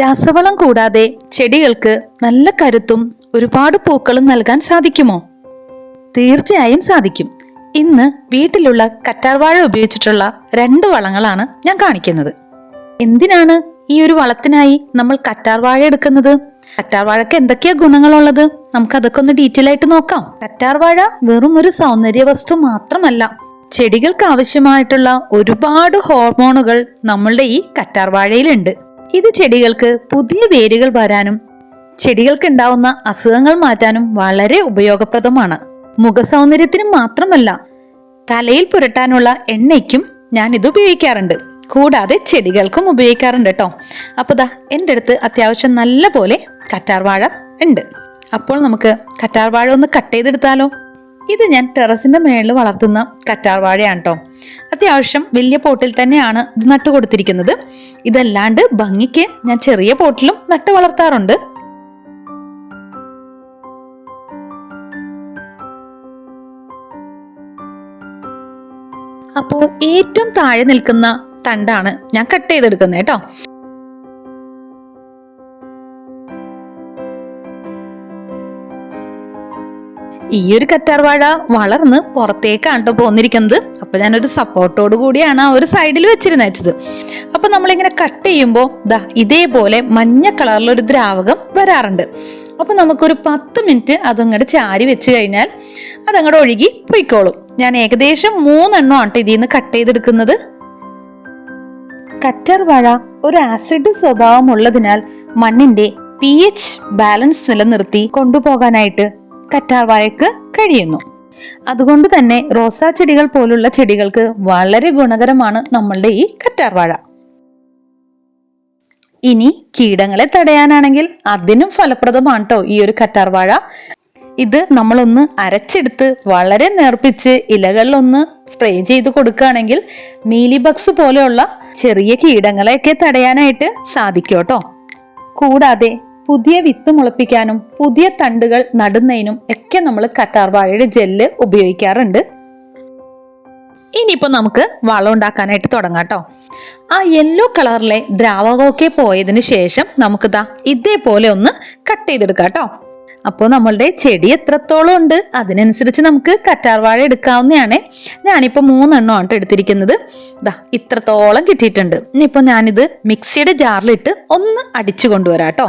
രാസവളം കൂടാതെ ചെടികൾക്ക് നല്ല കരുത്തും ഒരുപാട് പൂക്കളും നൽകാൻ സാധിക്കുമോ? തീർച്ചയായും സാധിക്കും. ഇന്ന് വീട്ടിലുള്ള കറ്റാർവാഴ ഉപയോഗിച്ചിട്ടുള്ള രണ്ട് വളങ്ങളാണ് ഞാൻ കാണിക്കുന്നത്. എന്തിനാണ് ഈ ഒരു വളത്തിനായി നമ്മൾ കറ്റാർവാഴ എടുക്കുന്നത്? കറ്റാർവാഴക്ക് എന്തൊക്കെയാ ഗുണങ്ങളുള്ളത്? നമുക്ക് അതൊക്കെ ഒന്ന് ഡീറ്റെയിൽ ആയിട്ട് നോക്കാം. കറ്റാർവാഴ വെറും ഒരു സൗന്ദര്യ വസ്തു മാത്രമല്ല ചെടികൾക്ക് ആവശ്യമായിട്ടുള്ള ഒരുപാട് ഹോർമോണുകൾ നമ്മളുടെ ഈ കറ്റാർവാഴയിലുണ്ട്. ഇത് ചെടികൾക്ക് പുതിയ വേരുകൾ വരാനും ചെടികൾക്ക് ഉണ്ടാവുന്ന അസുഖങ്ങൾ മാറ്റാനും വളരെ ഉപയോഗപ്രദമാണ്. മുഖസൗന്ദര്യത്തിന് മാത്രമല്ല തലയിൽ പുരട്ടാനുള്ള എണ്ണയ്ക്കും ഞാൻ ഇത് ഉപയോഗിക്കാറുണ്ട്. കൂടാതെ ചെടികൾക്കും ഉപയോഗിക്കാറുണ്ട് കേട്ടോ. അപ്പോൾ ദാ എന്റെ അടുത്ത് അത്യാവശ്യം നല്ല പോലെ കറ്റാർവാഴ ഉണ്ട്. അപ്പോൾ നമുക്ക് കറ്റാർവാഴ ഒന്ന് കട്ട് ചെയ്തെടുത്താലോ? ഇത് ഞാൻ ടെറസിന്റെ മേളിൽ വളർത്തുന്ന കറ്റാർവാഴയാണ് കേട്ടോ അത്യാവശ്യം വലിയ പോട്ടിൽ തന്നെയാണ് ഇത് നട്ടു കൊടുത്തിരിക്കുന്നത് ഇതല്ലാണ്ട് ഭംഗിക്ക് ഞാൻ ചെറിയ പോട്ടിലും നട്ട് വളർത്താറുണ്ട്. അപ്പോൾ ഏറ്റവും താഴെ നിൽക്കുന്ന തണ്ടാണ് ഞാൻ കട്ട് ചെയ്തെടുക്കുന്നത് കേട്ടോ. ഈ ഒരു കറ്റാർവാഴ വളർന്ന് പുറത്തേക്കാണ് കേട്ടോ പോന്നിരിക്കുന്നത് അപ്പൊ ഞാനൊരു സപ്പോർട്ടോട് കൂടിയാണ് ആ ഒരു സൈഡിൽ വെച്ചിരുന്ന വെച്ചത്. അപ്പൊ നമ്മളിങ്ങനെ കട്ട് ചെയ്യുമ്പോൾ ദാ ഇതേപോലെ മഞ്ഞ കളറിലൊരു ദ്രാവകം വരാറുണ്ട്. അപ്പൊ നമുക്കൊരു പത്ത് മിനിറ്റ് അതങ്ങോട്ട് ചാരി വെച്ച് കഴിഞ്ഞാൽ അതങ്ങോട്ട് ഒഴുകി പൊയ്ക്കോളും. ഞാൻ ഏകദേശം മൂന്നെണ്ണം ആണ് ഇതിൽ നിന്ന് കട്ട് ചെയ്തെടുക്കുന്നത് കറ്റാർവാഴ ഒരു ആസിഡ് സ്വഭാവമുള്ളതിനാൽ മണ്ണിന്റെ പി എച്ച് ബാലൻസ് നിലനിർത്തി കൊണ്ടുപോകാനായിട്ട് കറ്റാർ വാഴയ്ക്ക് കഴിയുന്നു. അതുകൊണ്ട് തന്നെ റോസാ ചെടികൾ പോലുള്ള ചെടികൾക്ക് വളരെ ഗുണകരമാണ് നമ്മളുടെ ഈ കറ്റാർ വാഴ ഇനി കീടങ്ങളെ തടയാനാണെങ്കിൽ അതിനും ഫലപ്രദമാണ് കേട്ടോ ഈ ഒരു കറ്റാർ വാഴ ഇത് നമ്മളൊന്ന് അരച്ചെടുത്ത് വളരെ നേർപ്പിച്ച് ഇലകളിലൊന്ന് സ്പ്രേ ചെയ്ത് കൊടുക്കുകയാണെങ്കിൽ മീലിബക്സ് പോലെയുള്ള ചെറിയ കീടങ്ങളെയൊക്കെ തടയാനായിട്ട് സാധിക്കും കേട്ടോ കൂടാതെ പുതിയ വിത്ത് മുളപ്പിക്കാനും പുതിയ തണ്ടുകൾ നടുന്നതിനും ഒക്കെ നമ്മൾ കറ്റാർവാഴയുടെ ജെല്ല് ഉപയോഗിക്കാറുണ്ട്. ഇനിയിപ്പോൾ നമുക്ക് വളം ഉണ്ടാക്കാനായിട്ട് തുടങ്ങാം കേട്ടോ ആ യെല്ലോ കളറിലെ ദ്രാവകമൊക്കെ പോയതിന് ശേഷം നമുക്കിതാ ഇതേപോലെ ഒന്ന് കട്ട് ചെയ്തെടുക്കാം കേട്ടോ അപ്പോൾ നമ്മളുടെ ചെടി എത്രത്തോളം ഉണ്ട്? അതിനനുസരിച്ച് നമുക്ക് കറ്റാർവാഴ എടുക്കാവുന്നതാണ്. ഞാനിപ്പോൾ മൂന്നെണ്ണം ആട്ടോ എടുത്തിരിക്കുന്നത്. ഇതാ ഇത്രത്തോളം കിട്ടിയിട്ടുണ്ട്. ഇനിയിപ്പോൾ ഞാനിത് മിക്സിയുടെ ജാറിലിട്ട് ഒന്ന് അടിച്ചു കൊണ്ടുവരാം കേട്ടോ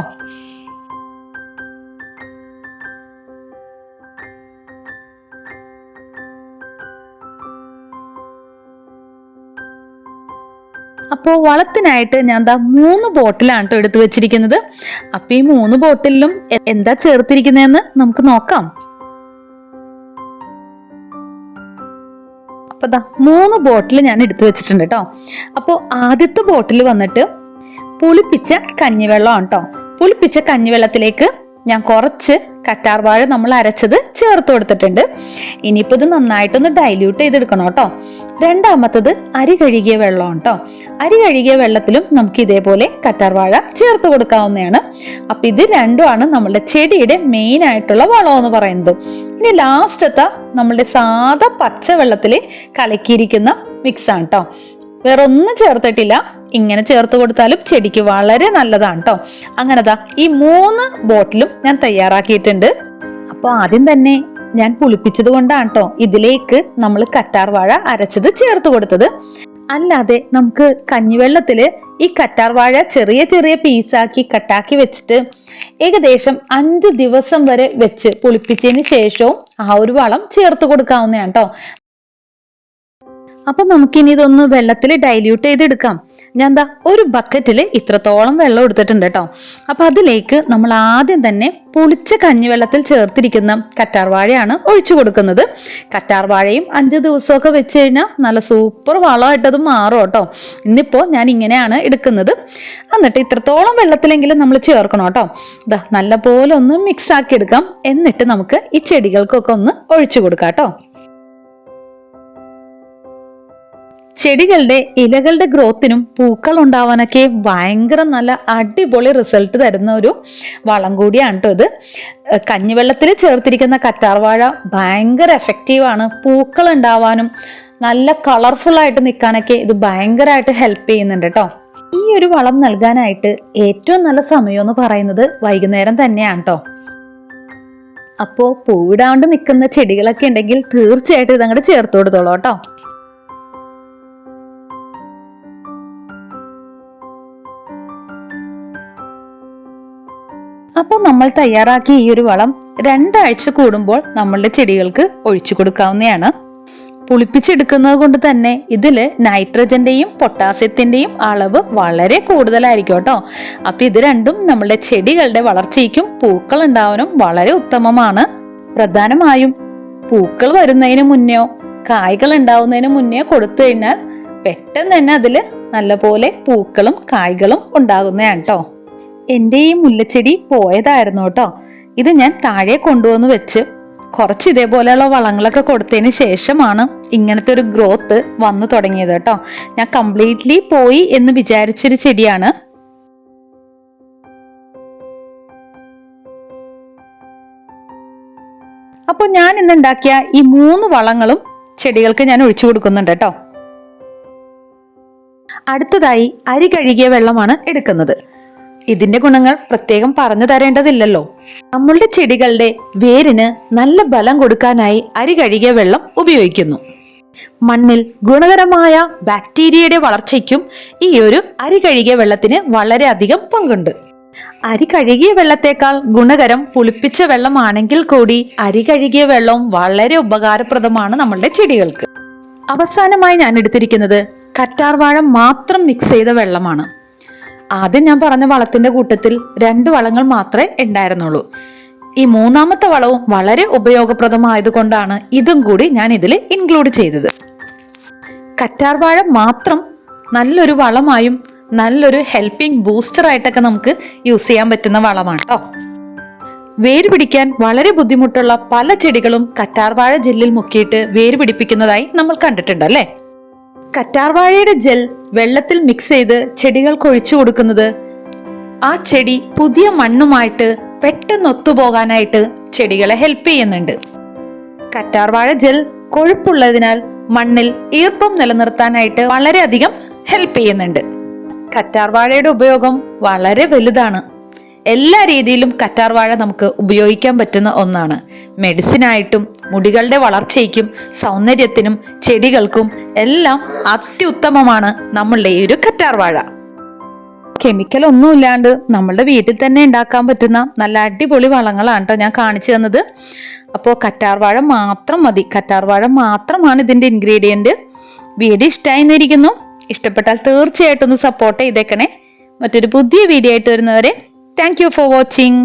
അപ്പോൾ വളത്തിനായിട്ട് ഞാൻ എന്താ മൂന്ന് ബോട്ടിലാണ് കേട്ടോ എടുത്തു വെച്ചിരിക്കുന്നത്. അപ്പൊ ഈ മൂന്ന് ബോട്ടിലും എന്താ ചേർത്തിരിക്കുന്നതെന്ന് നമുക്ക് നോക്കാം. അപ്പൊ ദാ മൂന്ന് ബോട്ടിൽ ഞാൻ എടുത്തു വെച്ചിട്ടുണ്ട് കേട്ടോ അപ്പോൾ ആദ്യത്തെ ബോട്ടിൽ വന്നിട്ട് പുളിപ്പിച്ച കഞ്ഞിവെള്ളമാണ് കേട്ടോ പുളിപ്പിച്ച കഞ്ഞിവെള്ളത്തിലേക്ക് ഞാൻ കുറച്ച് കറ്റാർവാഴ നമ്മൾ അരച്ചത് ചേർത്ത് കൊടുത്തിട്ടുണ്ട്. ഇനിയിപ്പോൾ ഇത് നന്നായിട്ടൊന്ന് ഡൈല്യൂട്ട് ചെയ്തെടുക്കണം കേട്ടോ. രണ്ടാമത്തത് അരി കഴുകിയ വെള്ളമാണ് കേട്ടോ. അരി കഴുകിയ വെള്ളത്തിലും നമുക്ക് ഇതേപോലെ കറ്റാർവാഴ ചേർത്ത് കൊടുക്കാവുന്നതാണ്. അപ്പൊ ഇത് രണ്ടുമാണ് നമ്മളുടെ ചെടിയുടെ മെയിൻ ആയിട്ടുള്ള വളം എന്ന് പറയുന്നത്. ഇനി ലാസ്റ്റത്തെ നമ്മളുടെ സാധാ പച്ച വെള്ളത്തിൽ കലക്കിയിരിക്കുന്ന മിക്സ് ആണ് കേട്ടോ. വേറൊന്നും ചേർത്തിട്ടില്ല. ഇങ്ങനെ ചേർത്ത് കൊടുത്താലും ചെടിക്ക് വളരെ നല്ലതാണ് കേട്ടോ അങ്ങനെതാ ഈ മൂന്ന് ബോട്ടിലും ഞാൻ തയ്യാറാക്കിയിട്ടുണ്ട്. അപ്പോൾ ആദ്യം തന്നെ ഞാൻ പുളിപ്പിച്ചത് കൊണ്ടാണ് കേട്ടോ ഇതിലേക്ക് നമ്മൾ കറ്റാർവാഴ അരച്ചത് ചേർത്ത് കൊടുത്തത്. അല്ലാതെ നമുക്ക് കഞ്ഞിവെള്ളത്തിൽ ഈ കറ്റാർവാഴ ചെറിയ ചെറിയ പീസാക്കി കട്ടാക്കി വെച്ചിട്ട് ഏകദേശം അഞ്ച് ദിവസം വരെ വെച്ച് പുളിപ്പിച്ചതിന് ശേഷവും ആ ഒരു വളം ചേർത്ത് കൊടുക്കാവുന്നതാണ് കേട്ടോ അപ്പൊ നമുക്കിനി ഇതൊന്ന് വെള്ളത്തിൽ ഡൈല്യൂട്ട് ചെയ്തെടുക്കാം. ഞാൻ എന്താ ഒരു ബക്കറ്റിൽ ഇത്രത്തോളം വെള്ളം എടുത്തിട്ടുണ്ട് കേട്ടോ. അപ്പൊ അതിലേക്ക് നമ്മൾ ആദ്യം തന്നെ പുളിച്ച കഞ്ഞിവെള്ളത്തിൽ ചേർത്തിരിക്കുന്ന കറ്റാർവാഴയാണ് ഒഴിച്ചു കൊടുക്കുന്നത്. കറ്റാർവാഴയും അഞ്ച് ദിവസമൊക്കെ വെച്ച് കഴിഞ്ഞാൽ നല്ല സൂപ്പർ വളമായിട്ടത് മാറും കേട്ടോ. ഇന്നിപ്പോൾ ഞാൻ ഇങ്ങനെയാണ് എടുക്കുന്നത്. എന്നിട്ട് ഇത്രത്തോളം വെള്ളത്തിലെങ്കിലും നമ്മൾ ചേർക്കണം കേട്ടോ. ഇതാ നല്ലപോലെ ഒന്ന് മിക്സ് ആക്കി എടുക്കാം. എന്നിട്ട് നമുക്ക് ഈ ചെടികൾക്കൊക്കെ ഒന്ന് ഒഴിച്ചു കൊടുക്കാം കേട്ടോ. ചെടികളുടെ ഇലകളുടെ ഗ്രോത്തിനും പൂക്കൾ ഉണ്ടാവാനൊക്കെ ഭയങ്കര നല്ല അടിപൊളി റിസൾട്ട് തരുന്ന ഒരു വളം കൂടിയാണ് കേട്ടോ ഇത്. കഞ്ഞിവെള്ളത്തിൽ ചേർത്തിരിക്കുന്ന കറ്റാർവാഴ ഭയങ്കര എഫക്റ്റീവാണ് പൂക്കൾ ഉണ്ടാവാനും നല്ല കളർഫുൾ ആയിട്ട് നിൽക്കാനൊക്കെ ഇത് ഭയങ്കരമായിട്ട് ഹെൽപ്പ് ചെയ്യുന്നുണ്ട് കേട്ടോ ഈ ഒരു വളം നൽകാനായിട്ട് ഏറ്റവും നല്ല സമയം എന്ന് പറയുന്നത് വൈകുന്നേരം തന്നെയാണ് കേട്ടോ അപ്പോൾ പൂവിടാണ്ട് നിൽക്കുന്ന ചെടികളൊക്കെ ഉണ്ടെങ്കിൽ തീർച്ചയായിട്ടും ഇതങ്ങോട്ട് ചേർത്ത് കൊടുത്തോളൂ കേട്ടോ. അപ്പോൾ നമ്മൾ തയ്യാറാക്കിയ ഈ ഒരു വളം രണ്ടാഴ്ച കൂടുമ്പോൾ നമ്മളുടെ ചെടികൾക്ക് ഒഴിച്ചു കൊടുക്കാവുന്നതാണ്. പുളിപ്പിച്ചെടുക്കുന്നത് കൊണ്ട് തന്നെ ഇതിൽ നൈട്രജന്റെയും പൊട്ടാസ്യത്തിന്റെയും അളവ് വളരെ കൂടുതലായിരിക്കും കേട്ടോ. അപ്പൊ ഇത് രണ്ടും നമ്മളുടെ ചെടികളുടെ വളർച്ചയ്ക്കും പൂക്കൾ ഉണ്ടാവാനും വളരെ ഉത്തമമാണ്. പ്രധാനമായും പൂക്കൾ വരുന്നതിന് മുന്നേയോ കായ്കൾ ഉണ്ടാവുന്നതിന് മുന്നേ കൊടുത്തു കഴിഞ്ഞാൽ പെട്ടെന്ന് തന്നെ അതിൽ നല്ലപോലെ പൂക്കളും കായ്കളും ഉണ്ടാകുന്നതാണ് കേട്ടോ. എന്റെ ഈ മുല്ലച്ചെടി പോയതായിരുന്നു കേട്ടോ. ഇത് ഞാൻ താഴെ കൊണ്ടുവന്ന് വെച്ച് കുറച്ച് ഇതേപോലെയുള്ള വളങ്ങളൊക്കെ കൊടുത്തതിന് ശേഷമാണ് ഇങ്ങനത്തെ ഒരു ഗ്രോത്ത് വന്നു തുടങ്ങിയത് കേട്ടോ. ഞാൻ കംപ്ലീറ്റ്ലി പോയി എന്ന് വിചാരിച്ചൊരു ചെടിയാണ്. അപ്പോൾ ഞാൻ ഇന്നുണ്ടാക്കിയ ഈ മൂന്ന് വളങ്ങളും ചെടികൾക്ക് ഞാൻ ഒഴിച്ചു കൊടുക്കുന്നുണ്ട് കേട്ടോ. അടുത്തതായി അരി കഴുകിയ വെള്ളമാണ് എടുക്കുന്നത്. ഇതിന്റെ ഗുണങ്ങൾ പ്രത്യേകം പറഞ്ഞു തരേണ്ടതില്ലല്ലോ. നമ്മളുടെ ചെടികളുടെ വേരിന് നല്ല ബലം കൊടുക്കാനായി അരി കഴുകിയ വെള്ളം ഉപയോഗിക്കുന്നു. മണ്ണിൽ ഗുണകരമായ ബാക്ടീരിയയുടെ വളർച്ചയ്ക്കും ഈ ഒരു അരി കഴുകിയ വെള്ളത്തിന് വളരെയധികം പങ്കുണ്ട്. അരി കഴുകിയ വെള്ളത്തേക്കാൾ ഗുണകരം പുളിപ്പിച്ച വെള്ളമാണെങ്കിൽ കൂടി അരി കഴുകിയ വെള്ളം വളരെ ഉപകാരപ്രദമാണ് നമ്മളുടെ ചെടികൾക്ക്. അവസാനമായി ഞാൻ എടുത്തിരിക്കുന്നത് കറ്റാർവാഴ മാത്രം മിക്സ് ചെയ്ത വെള്ളമാണ്. ആദ്യം ഞാൻ പറഞ്ഞ വളത്തിന്റെ കൂട്ടത്തിൽ രണ്ട് വളങ്ങൾ മാത്രമേ ഉണ്ടായിരുന്നുള്ളൂ. ഈ മൂന്നാമത്തെ വളവും വളരെ ഉപയോഗപ്രദമായതുകൊണ്ടാണ് ഇതും കൂടി ഞാൻ ഇതിൽ ഇൻക്ലൂഡ് ചെയ്തത്. കറ്റാർവാഴ മാത്രം നല്ലൊരു വളമായും നല്ലൊരു ഹെൽപ്പിംഗ് ബൂസ്റ്റർ ആയിട്ടൊക്കെ നമുക്ക് യൂസ് ചെയ്യാൻ പറ്റുന്ന വളമാണ് കേട്ടോ വേര് പിടിക്കാൻ വളരെ ബുദ്ധിമുട്ടുള്ള പല ചെടികളും കറ്റാർവാഴ ജെല്ലിൽ മുക്കിയിട്ട് വേര് പിടിപ്പിക്കുന്നതായി നമ്മൾ കണ്ടിട്ടുണ്ട് അല്ലേ? കറ്റാർവാഴയുടെ ജെൽ വെള്ളത്തിൽ മിക്സ് ചെയ്ത് ചെടികൾക്ക് ഒഴിച്ചു കൊടുക്കുന്നത്. ആ ചെടി പുതിയ മണ്ണുമായിട്ട് പെട്ടെന്ന് ഒത്തുപോകാനായിട്ട് ചെടികളെ ഹെൽപ്പ് ചെയ്യുന്നുണ്ട്. കറ്റാർവാഴ ജെൽ കൊഴുപ്പുള്ളതിനാൽ മണ്ണിൽ ഈർപ്പം നിലനിർത്താനായിട്ട് വളരെയധികം ഹെൽപ്പ് ചെയ്യുന്നുണ്ട്. കറ്റാർവാഴയുടെ ഉപയോഗം വളരെ വലുതാണ്. എല്ലാ രീതിയിലും കറ്റാർവാഴ നമുക്ക് ഉപയോഗിക്കാൻ പറ്റുന്ന ഒന്നാണ്. മെഡിസിനായിട്ടും മുടികളുടെ വളർച്ചയ്ക്കും സൗന്ദര്യത്തിനും ചെടികൾക്കും എല്ലാം അത്യുത്തമമാണ് നമ്മളുടെ ഈ ഒരു കറ്റാർവാഴ. കെമിക്കൽ ഒന്നും ഇല്ലാണ്ട് നമ്മളുടെ വീട്ടിൽ തന്നെ ഉണ്ടാക്കാൻ പറ്റുന്ന നല്ല അടിപൊളി വളങ്ങളാണ് കേട്ടോ ഞാൻ കാണിച്ചു തന്നത്. അപ്പോൾ കറ്റാർവാഴ മാത്രം മതി. കറ്റാർവാഴ മാത്രമാണ് ഇതിന്റെ ഇൻഗ്രീഡിയന്റ് വീഡിയോ ഇഷ്ടമായി എന്നിരിക്കുന്നു ഇഷ്ടപ്പെട്ടാൽ തീർച്ചയായിട്ടും ഒന്ന് സപ്പോർട്ട് ചെയ്തേക്കണേ. മറ്റൊരു പുതിയ വീഡിയോ ആയിട്ട് വരുന്നവരെ താങ്ക് ഫോർ വാച്ചിങ്